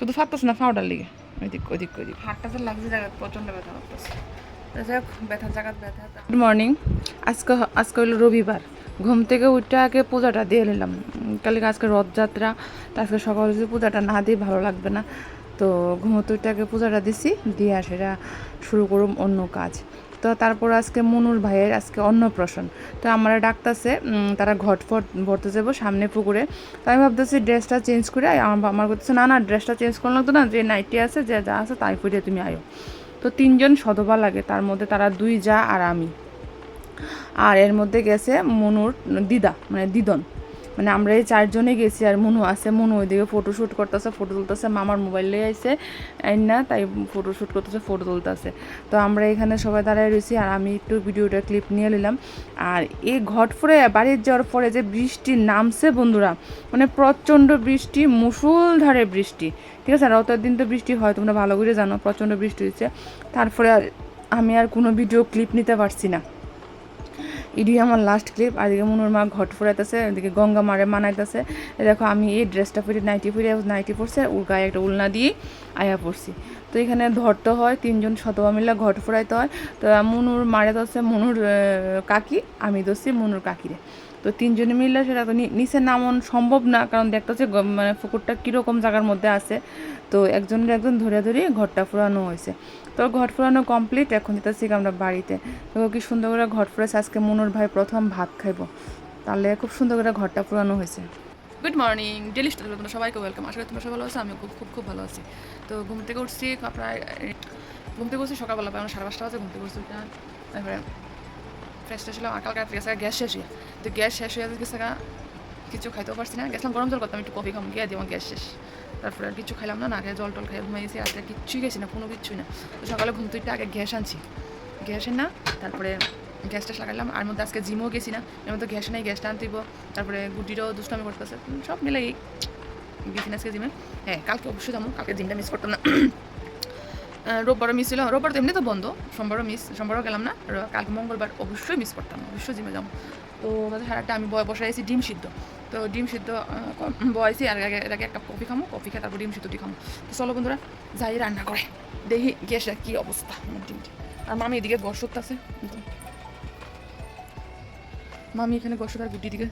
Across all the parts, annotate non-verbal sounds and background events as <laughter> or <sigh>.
শুধু ফাটতেছে না ফাউডার লিগে। ওইদিক ওইদিক ওইদিক। হাতটা তো লাগছে জায়গা প্রচণ্ড ব্যথা করতেছে। গুড মর্নিং আজকে আজকে হলো রবিবার। ঘুম থেকে উঠে আগে পূজাটা দিয়ে নিলাম। কালকে আজকে রথযাত্রা তা আজকে সকালে যদি পূজাটা না দিই ভালো লাগবে না। তো ঘুমোতে উঠে আগে পূজাটা দিছি দিয়ে সেটা শুরু করুম অন্য কাজ। তো তারপর আজকে মনুর ভাইয়ের আজকে অন্নপ্রাশন। তো আমরা ডাকতেছে তারা ঘট ফট, ভরতে যাব সামনে পুকুরে। তো আমি ভাবতেছি ড্রেসটা চেঞ্জ করে। আমার করতেছে না না, ড্রেসটা চেঞ্জ করলে লাগতো না, যে নাইটি আছে, যে যা আছে তাই পরে তুমি আয়ো। তো তিনজন সধবা লাগে, তার মধ্যে তারা দুই, যা আর আমি। আর এর মধ্যে গেছে মনুর দিদা মানে দিদন। মানে আমরা এই চারজনে গেছি আর মনু আছে, মনু ওইদিকে ফটো শ্যুট করতেছে ফটো তুলতেছে, মামার মোবাইল মোবাইলে আইসে না তাই ফটো শ্যুট করতেছে ফটো তুলতেছে। তো আমরা এখানে সবাই দাঁড়ায় রয়েছি আর আমি একটু ভিডিওটা ক্লিপ নিয়ে নিলাম। আর এই ঘট ফরে বাড়ির যাওয়ার পরে যে বৃষ্টি নামছে বন্ধুরা মানে প্রচণ্ড বৃষ্টি মুসুলধারে বৃষ্টি। ঠিক আছে রথের দিন তো বৃষ্টি হয়, তোমরা ভালো করে জানো, প্রচণ্ড বৃষ্টি হচ্ছে তারপরে আমি আর কোনো ভিডিও ক্লিপ নিতে পারছি না। এটি আমার লাস্ট ক্লিপ আর এদিকে মনুর মা ঘট ফুরাইতেছে, এদিকে গঙ্গা মারে মানাইতেছে। দেখো, আমি এই ড্রেসটা পরে নাইটি পরে নাইটি পরছে, ওর গায়ে একটা উলনা দিয়ে আয়া পড়ছি। তো এখানে ধরতে হয়, তিনজন শতবা মিলে ঘট ফুরাইতে হয়। তো মনুর মারে ধরছে, মনুর কাকি, আমি ধরছি মনুর কাকিরে। তো তিনজনে মিললে সেটা তো নিচে নামন সম্ভব না, কারণ দেখতে হচ্ছে মানে পুকুরটা কীরকম জায়গার মধ্যে আছে। তো একজনের একজন ধরে ধরে ঘরটা ফুরানো হয়েছে। তো ঘট ফুরানো কমপ্লিট এখন যেতেছি আমরা বাড়িতে। তো কি সুন্দর করে ঘট ফুরেছে আজকে মনুর ভাই প্রথম ভাত খাইবো। তাহলে খুব সুন্দর করে ঘরটা পুরানো হয়েছে। গুড মর্নিং ডেলি স্টাইল তোমরা সবাইকে ওয়েলকাম আশা করি তোমরা সবাই ভালো আছো আমি খুব খুব খুব ভালো আছি। তো ঘুম থেকে উঠছি প্রায়, ঘুম থেকে উঠছি সকালবেলা, প্রায় আমার সাড়ে পাঁচটা বাজে, ঘুম থেকে উঠছি তারপরে ফ্রেশ হলাম। আর রাত্রে গেছে গ্যাস শেষ হয়ে তো গ্যাস শেষ হয়ে গেছে কিছু খাইতেও পারছি না। গেছিলাম গরম জল করতাম, একটু কফি খাম, গিয়ে দিয়ে গ্যাস শেষ। তারপরে আর কিছু খাইলাম না না আগে জল টল খাই ঘুমাইছি আজকে কিচ্ছুই গেছি না, কোনো কিচ্ছুই না। তো সকালে ঘুম থেকে আগে গ্যাস আনছি। গ্যাস না তারপরে গ্যাস ট্যাস লাগালাম আর মধ্যে আজকে জিমও গেছি না, এর মধ্যে গ্যাস নেই গ্যাসটা আনতে দিব তারপরে গুটিরও দুষ্টামি করতেছে সব মিলাই গেছি না আজকে জিমে। হ্যাঁ কালকে অবশ্যই যাব, কালকে জিমটা মিস করতাম না। রোববারও মিস ছিল, রোববার তো এমনি তো বন্ধ, সোমবারও মিস সোমবারও গেলাম না কালকে মঙ্গলবার অবশ্যই মিস করতাম, অবশ্যই জিমে যাব। তো সারাটা আমি বসে আছি, ডিম সিদ্ধ। তো ডিম সিদ্ধ বয়সি আর আগে আগে এক কাপ কফি খামো, কফি খেয়ে তারপর ডিম সিদ্ধটি খামো। তো চলো বন্ধুরা, যাই রান্না করে। দেখি গ্যাসের কী অবস্থা আমার ডিমটি। আর মামি এদিকে গসত আছে মামি এখানে গসত আর গুটি দিকে।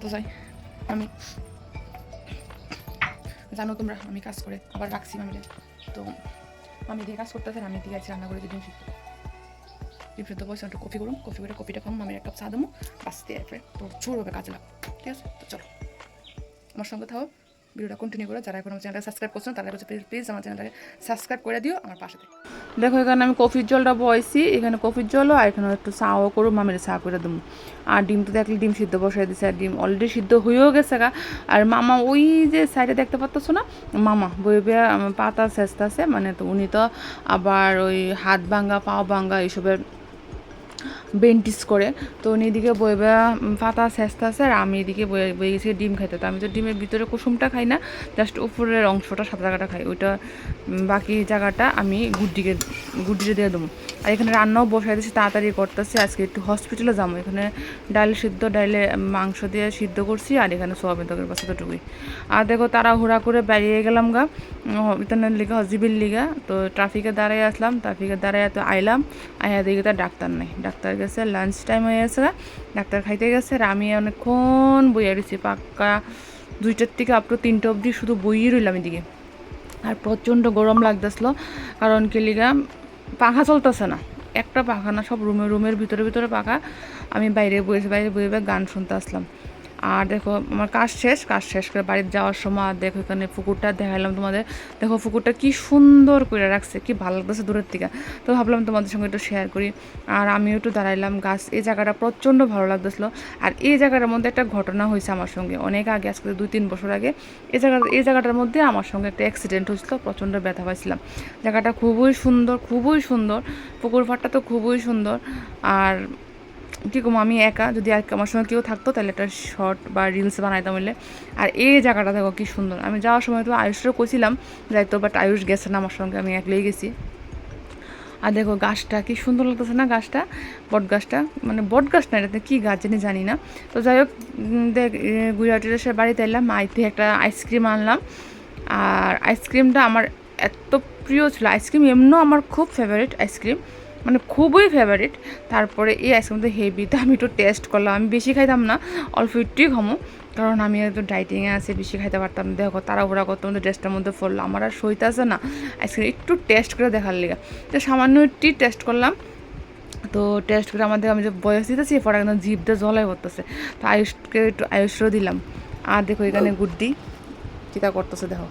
তো যাই, আমি জানো তোমরা, আমি কাজ করে, আবার রাখছি মামিরে। তো আমি দিয়ে কাজ করতেছে, আমি দিয়ে আছি, রান্না করে ডিম সিদ্ধ। সিদ্ধ বসে একটু কফি করুন কফি করে কফিটা খাম মামির এক কাপ চা দেবো বাস দিয়ে এরপরে তো চুর হবে কাজে লাগবে ঠিক আছে তো চলো আমার সঙ্গে থাকো ভিডিওটা কন্টিনিউ করো যারা এখন আমার চ্যানেলটা সাবস্ক্রাইব করছ তারা হচ্ছে প্লিজ আমার চ্যানেলটাকে সাবস্ক্রাইব করে দিও আমার পাশে থেকে দেখো এখানে আমি কফির জলটা বয়সি এখানে কফির জলও আর এখানে একটু চাও করো মামির চা করে দেবো আর ডিম তো দেখলে ডিম সিদ্ধ বসাই দিছে আর ডিম অলরেডি সিদ্ধ হয়েও গেছে গা আর মামা ওই যে সাইডে দেখতে পাচ্ছ না মামা বই পাতা চেষ্টাছে মানে তো উনি তো আবার ওই হাত ভাঙ্গা, পাও ভাঙ্গা, এইসবের বেন্টিস করে। তো উনি এদিকে বই বয়া পাতা চেষ্টা আছে আর আমি এদিকে বয়ে গেছি ডিম খাইতে। তো আমি তো ডিমের ভিতরে কুসুমটা খাই না, জাস্ট উপরের অংশটা সাদা জায়গাটা খাই। ওইটা বাকি জায়গাটা আমি গুড্ডিকে গুড্ডিতে দিয়ে দেবো। আর এখানে রান্নাও বসাই দিয়েছি, তাড়াতাড়ি করতেছি। আজকে একটু হসপিটালে যাব। এখানে ডাল সিদ্ধ ডাইলে মাংস দিয়ে সিদ্ধ করছি আর এখানে সোয়াবিন তরকারি বাস এতটুকুই। আর দেখো তারা হুড়া করে বেরিয়ে গেলাম গা ইতানের লিগা, হজিবির লিগা। তো ট্রাফিকে দাঁড়াই আসলাম, ট্রাফিকে দাঁড়াই তো আইলাম, আইয়া দিকে তার ডাক্তার নাই। ডাক্তার গেছে লাঞ্চ টাইম হয়ে গেছে। ডাক্তার খাইতে গেছে আর আমি অনেকক্ষণ বইয়া রয়েছি পাক্কা দুইটার থেকে আপ টু তিনটা অবধি শুধু বইয়ে রইলাম এদিকে। আর প্রচণ্ড গরম লাগতেছিল, কারণ কেলিগা পাখা চলতেছে না। একটা পাখা না, সব রুমে, রুমের ভিতরে ভিতরে পাখা। আমি বাইরে বসে বাইরে বইয়ে গান শুনতে আসলাম। আর দেখো, আমার কাজ শেষ কাজ শেষ করে বাড়িতে যাওয়ার সময় দেখো এখানে পুকুরটা দেখাইলাম তোমাদের। দেখো পুকুরটা কি সুন্দর করে রাখছে, কি ভালো লাগতেছে দূরের থেকে। তো ভাবলাম তোমাদের সঙ্গে একটু শেয়ার করি। আর আমিও একটু দাঁড়াইলাম, গাছ, এই জায়গাটা প্রচণ্ড ভালো লাগতেছিল। আর এই জায়গাটার মধ্যে একটা ঘটনা হয়েছে আমার সঙ্গে, অনেক আগে, আজকে দুই তিন বছর আগে। এই জায়গা, এই জায়গাটার মধ্যে আমার সঙ্গে একটা অ্যাক্সিডেন্ট হয়েছিল, প্রচণ্ড ব্যথা পাইছিলাম। জায়গাটা খুবই সুন্দর খুবই সুন্দর, পুকুর ফাটটা তো খুবই সুন্দর। আর কী আমি একা, যদি আর আমার সঙ্গে কেউ থাকতো, তাহলে একটা শর্ট বা রিলস বানাইতাম বললে আর এই জায়গাটা দেখো কি সুন্দর। আমি যাওয়ার সময় তো আয়ুষেরও কইছিলাম যাইতো বাট আয়ুষ গেছে না আমার সঙ্গে, আমি একলাই গেছি। আর দেখো গাছটা, কি সুন্দর লাগতেছে না গাছটা? বট গাছটা মানে বট গাছ না এটাতে কী গাছ জানি জানি না। তো যাই হোক দেখ গুজরাটের এসে বাড়িতে এলাম, আইতে একটা আইসক্রিম আনলাম। আর আইসক্রিমটা আমার এত প্রিয় ছিল, আইসক্রিম এমনিও আমার খুব ফেভারিট আইসক্রিম। মানে খুবই ফেভারিট তারপরে এই আইসক্রিম তো হেভি তো আমি একটু টেস্ট করলাম। আমি বেশি খাইতাম না, অল্প একটুই খামো। কারণ আমি একটু ডাইটিংয়ে আছে, বেশি খাইতে পারতাম দেখো, তাড়াহুড়া করতে মধ্যে ড্রেসটার মধ্যে পড়ল আমার আর সইতে আছে না। আইসক্রিম একটু টেস্ট করে দেখার লেগে। তো সামান্য একটি টেস্ট করলাম। তো টেস্ট করে আমাদের, আমি যে বয়স দিতেছি পরে একদম জিভটা জলাই করতেছে তো আয়ুষকে একটু আয়ুষও দিলাম। আর দেখো, এখানে গুড্ডি। চিতা করতেছে, দেখো।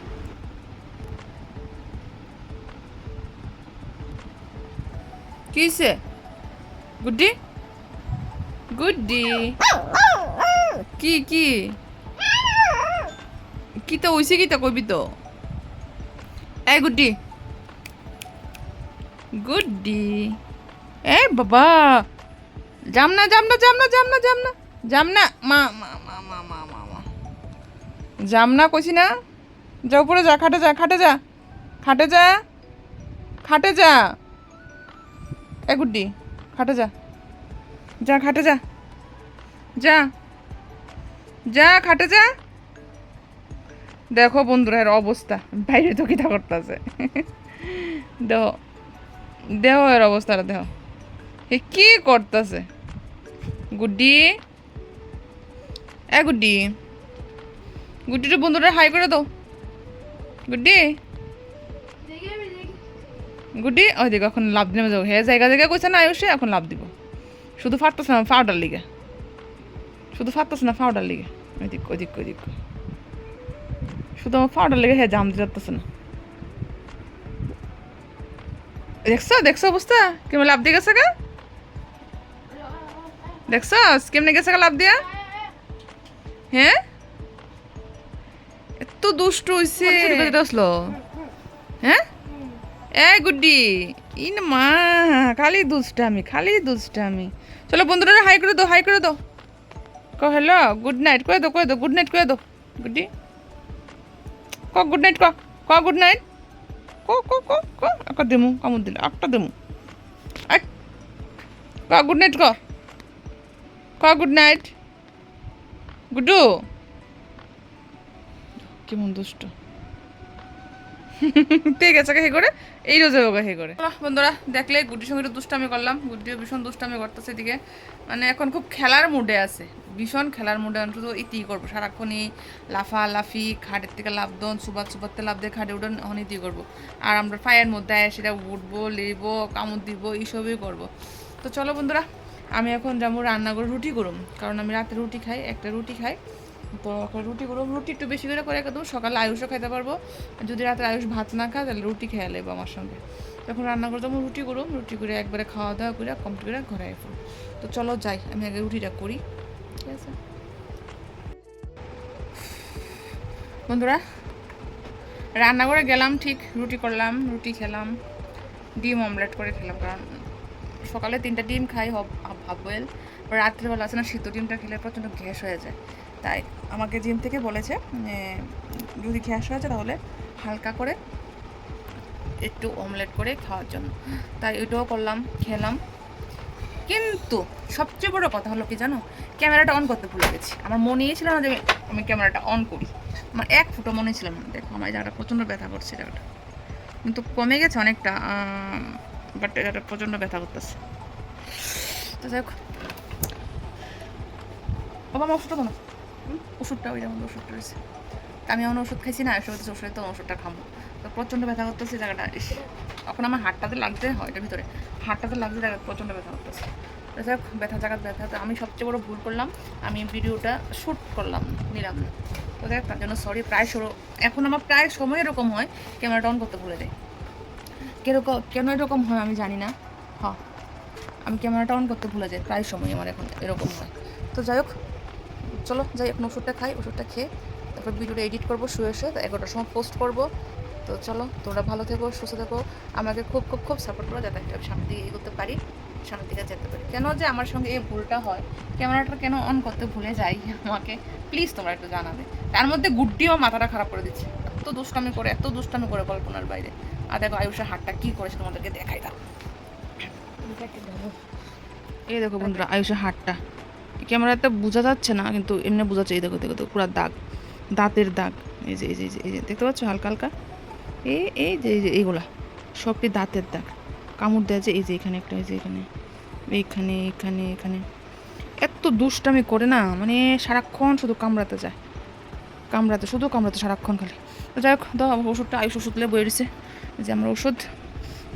কি হয়েছে গুড্ডি? গুড্ডি? কি কি? কি তো হইছে কি তা কইবি তো? এই গুড্ডি। গুড্ডি। এই বাবা! যাম না যাম না যাম না যাম না যাম না। যাম না। মা মা মা মা মা মা মা। যাম না কইছি না? যা উপরে যা, খাটে যা খাটে যা। খাটে যা। খাটে যা। এ গুড্ডি, খাটে যা। যা, খাটে যা। যা। যা, খাটে যা। দেখো বন্ধুরা, এর অবস্থা। বাইরে তো কিতা করতেছে। দেহ দেহ এর অবস্থাটা দেহ। এ কি করতেছে? গুড্ডি। এ গুড্ডি। গুড্ডিটা বন্ধুরা হাই করে দাও। গুড্ডি। গুড্ডি ওই দিকে এখন লাভ নেমে যাব। হ্যাঁ জায়গা জায়গা কইছে না আয়ুষে এখন লাভ দিব। শুধু ফাটতেছে না ফাউডার লিগে। শুধু ফাটতেছে না ফাউডার লিগে। ওই দিক ওই দিক ওই দিক। শুধু আমার ফাউডার লিগে হ্যাঁ জাম দিতে পারতেছে না। দেখছ দেখছ অবস্থা? কেমন লাভ দিয়ে গেছে গা? দেখছ কেমনে গেছে গা লাভ দিয়া? হ্যাঁ এত দুষ্ট হইছে। আসলো। হ্যাঁ এ গুড্ডি ইন মা খালি দুষ্টামি খালি দুষ্টামি। চলো বন্ধুরা হাই করে দাও হাই করে দাও। ক হ্যালো গুড নাইট করে দাও করে দাও গুড নাইট করে দাও। গুড্ডি, ক গুড নাইট ক ক গুড নাইট ক ক ক ক, একটা দেমু, কামড় দিলে, একটা দেমু। ক গুড নাইট ক। ক গুড নাইট গুড্ডু কেমন দুষ্ট। <laughs> ঠিক আছে হে করে, এই রোজে ওকে হে করে। বন্ধুরা, দেখলে গুড্ডির সঙ্গে দুষ্টামি করলাম। গুড্ডিও ভীষণ দুষ্টামি করতেছে এদিকে। মানে এখন খুব খেলার মুডে আছে। ভীষণ খেলার মুডে শুধু ইতি করব। সারাক্ষণই লাফা লাফি খাটের থেকে লাভ দন, সুবাদ সুবাতে লাভ দিয়ে খাটে উঠে অনেক ইতি করব। আর আমরা ফায়ার মধ্যে সেটা উঠবো, লেবো, কামড় দিব, এইসবই করব। তো চলো বন্ধুরা, আমি এখন যাব রান্না করে রুটি করুম কারণ আমি রাতে রুটি খাই, একটা রুটি খাই। তো এখন রুটি করুম রুটি একটু বেশি করে করে একদম সকালে আয়ুষও খাইতে পারব। যদি রাতে আয়ুষ ভাত না খায়, তাহলে রুটি খেয়ে নেব আমার সঙ্গে। তখন রান্না করে তখন রুটি করুম রুটি করে একবারে খাওয়া দাওয়া করে কমপ্লিট করে ঘরে আসব তো চলো যাই, আমি আগে রুটিটা করি। ঠিক আছে? বন্ধুরা রান্না করে গেলাম ঠিক, রুটি করলাম, রুটি খেলাম, ডিম অমলেট করে খেলাম, কারণ সকালে তিনটা ডিম খাই, হব হাফ বয়েল রাত্রেবেলা আছে না, সিদ্ধ ডিমটা খেলে প্রচণ্ড গ্যাস হয়ে যায়। তাই আমাকে জিম থেকে বলেছে যদি গ্যাস হয়ে যায় তাহলে হালকা করে একটু অমলেট করে খাওয়ার জন্য। তাই ওইটাও করলাম, খেলাম। কিন্তু সবচেয়ে বড় কথা হলো কি জানো? ক্যামেরাটা অন করতে ভুলে গেছি। আমার মনেই ছিল না যে আমি- ক্যামেরাটা অন করি। আমার এক ফুটো মনে ছিল না। দেখো আমার জায়গাটা প্রচণ্ড ব্যথা করছে জায়গাটা কিন্তু কমে গেছে অনেকটা বাট এটা প্রচণ্ড ব্যথা করতেছে। তো হোক। বাবা, আমার ওষুধটা বলো ওষুধটা ওই যেমন ওষুধটা রয়েছে। আমি এখন ওষুধ খাইছি না ওষুধ ওষুধ তো ওষুধটা খাব। তো প্রচণ্ড ব্যথা করতেছে জায়গাটা ইস, এখন আমার হাতটাতে লাগছে হয় এটার ভিতরে। হাটটাতে লাগতে জায়গা প্রচণ্ড ব্যথা করতেছে। হোক ব্যথা জায়গা ব্যথা। তো আমি সবচেয়ে বড় ভুল করলাম আমি ভিডিওটা শ্যুট করলাম নিলাম। না তো দেখ তার জন্য সরি প্রায় সরো এখন আমার প্রায় সময় এরকম হয় ক্যামেরাটা অন করতে ভুলে যাই। কীরকম কেন এরকম হয় আমি জানি না। হ আমি ক্যামেরাটা অন করতে ভুলে যাই প্রায় সময় আমার এখন এরকম হয়। তো যাই হোক চলো যাই এখন ওষুধটা খাই ওষুধটা খেয়ে তারপর ভিডিওটা এডিট করব শুয়ে এসে তো এগারোটার সময় পোস্ট করব। তো চলো তোমরা ভালো থেকো সুস্থ থেকো। আমাকে খুব খুব খুব সাপোর্ট করো যাতে আমি সামনের দিকে এগোতে পারি সামনের দিকে যেতে পারি। কেন যে আমার সঙ্গে এই ভুলটা হয়? ক্যামেরাটা কেন অন করতে ভুলে যাই? আমাকে প্লিজ তোমরা একটু জানাবে। তার মধ্যে গুড্ডিও মাথাটা খারাপ করে দিচ্ছে। এত দুষ্টামি করে এত দুষ্টামি করে কল্পনার বাইরে। আর দেখো আয়ুষের হাটটা কী করেছে তোমাদেরকে দেখাই দাও এই দেখো বন্ধুরা আয়ুষের হাতটা। ক্যামেরাতে বোঝা যাচ্ছে না, কিন্তু এমনি বোঝা যাচ্ছে, এই দেখো দেখো দেখো, পুরো দাগ, দাঁতের দাগ। এই যে এই যে এই যে দেখতে পাচ্ছ? হালকা হালকা। এই এই যে এই যে, এইগুলা সবটি দাঁতের দাগ। কামড় দেওয়া যে, এই যে, এখানে একটা, এই যে, এখানে, এইখানে, এখানে এখানে। এত দুষ্টামি করে না মানে সারাক্ষণ শুধু কামড়াতে যায়। কামড়াতে, শুধু কামড়াতে সারাক্ষণ খালি। তো যাই হোক, দাও ওষুধটা, আয়ুষ ওষুধ বয়ে দিছে যে, আমার ওষুধ।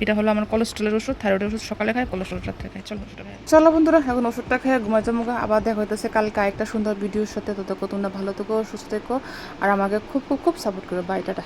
এটা হলো আমার কোলেস্ট্রলের ওষুধ থাইরয়েডের ওষুধ সকালে খাই কোলেস্ট্রল রাত্রে খাই। চলো চলো বন্ধুরা, এখন ওষুধটা খেয়ে ঘুমাই জমুকা আবার দেখা হইতেছে কালকে একটা সুন্দর ভিডিওর সাথে। তো তোমরা ভালো থেকো, সুস্থ থেকো, আর আমাকে খুব খুব খুব সাপোর্ট করো। Bye tata.